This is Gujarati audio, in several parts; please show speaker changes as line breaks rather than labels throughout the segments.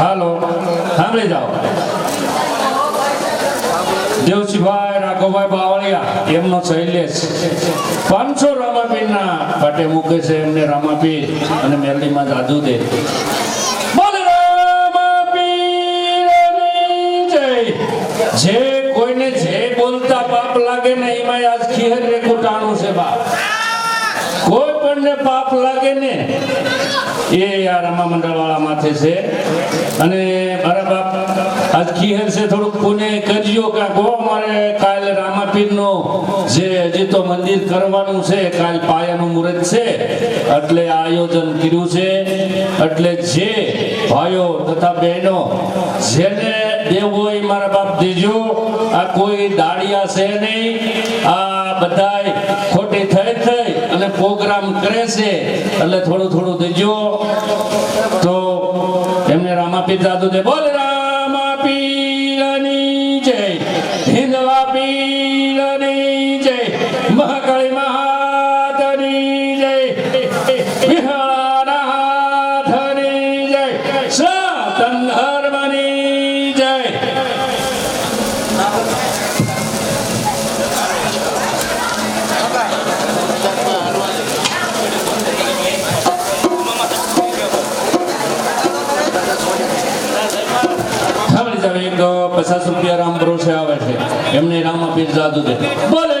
હાલો સાંભળી જાઓ દેવસિંહભાઈ રાઘવભાઈ બાવળિયા એમનો શૈલેષ પાંચસો રામાપીરના પાટે મૂકે છે એમને રામાપીર અને મેરડીમાં જાદુ દે જે કોઈને જે બોલતા પાપ લાગે ને એમાં આજ ખીહર રેખું ટાણું છે બાપ કોઈ પણ ને પાપ લાગે ને એ આ રમા મંડળ વાળા માથે છે. અને મારા બાપ આજ ખીહર છે, થોડુંક પુણે કરજો કહો મારે કાલ રામાપીરનો જે હજી તો મંદિર કરવાનું છે, કાલ પાયાનું મુહૂર્ત છે. એટલે આયોજન કર્યું છે. એટલે જે ભાઈઓ તથા બહેનો જેને દેવું હોય મારા બાપ દેજો. આ કોઈ દાડિયા છે નહીં. આ બધાય ખોટી પ્રોગ્રામ કરે છે, એટલે થોડું થોડું દેજો. તો એમને રામાપીર દાદુ દે બોલ, રામાપીરની જય હિન્દવા પીરની જય, મહાકાળી મહાતની એક પચાસ રૂપિયા રામ ભરોસે આવે છે. એમને રામાપીર જાદુ દે. બોલ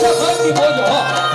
我喊你好
久？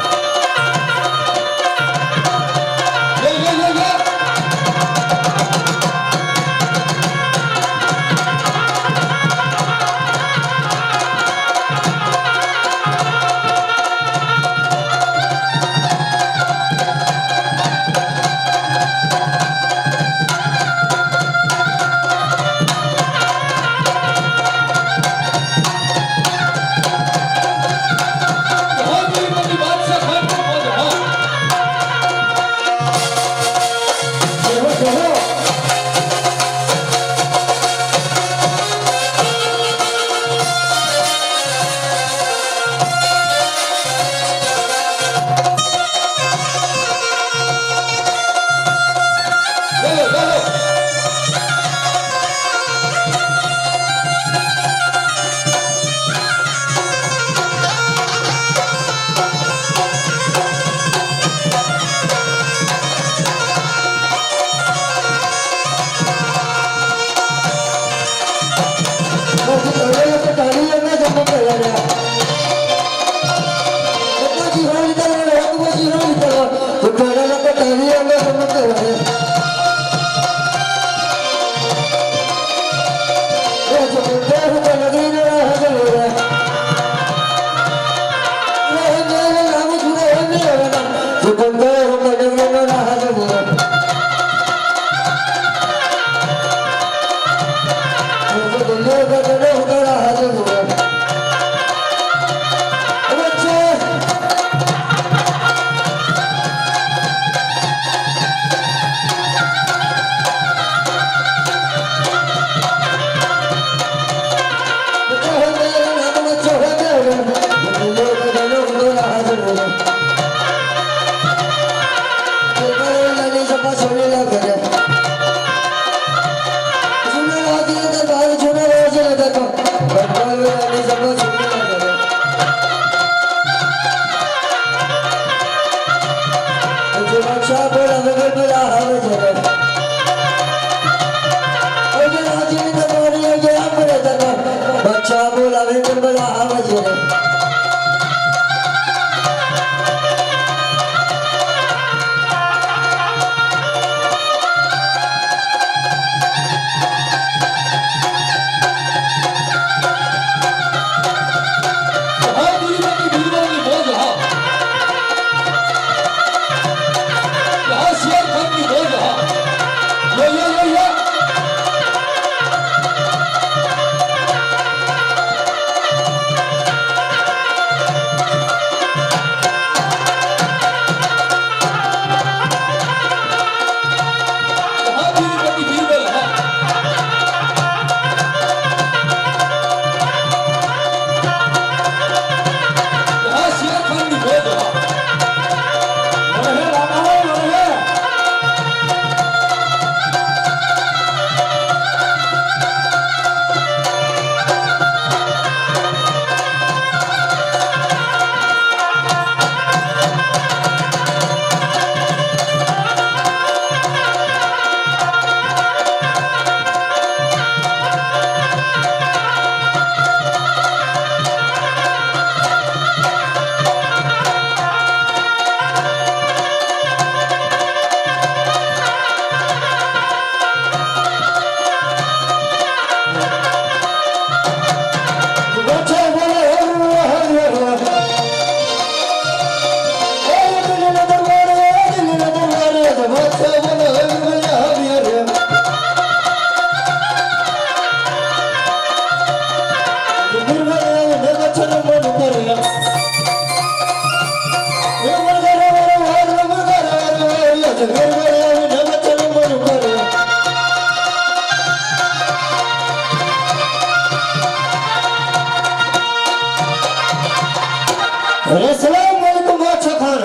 સલામ વાલેકુમ બાદશાહ ખાન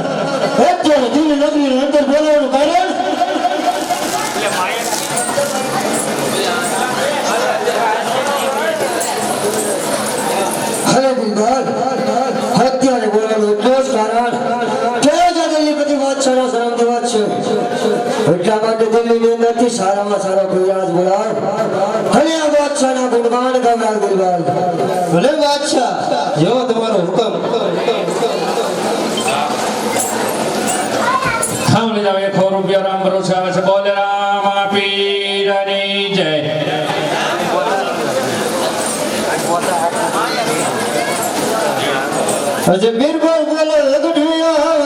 અત્યારે દિલ્હી નગરીની અંદર બોલાવવાનું કારણ? અરે દિલદાર અત્યારે વાત છે એટલા માટે દિલ્હીની સારામાં સારો કોઈ આજ બોલાવ. અને આ ભલે બાદશાહ જેવો તમારો હુકમ.
રૂપિયા રામ ભરોસે આવે છે બોલે રામ પીરની જય.
અજે બીરબલ બોલે લગડિયા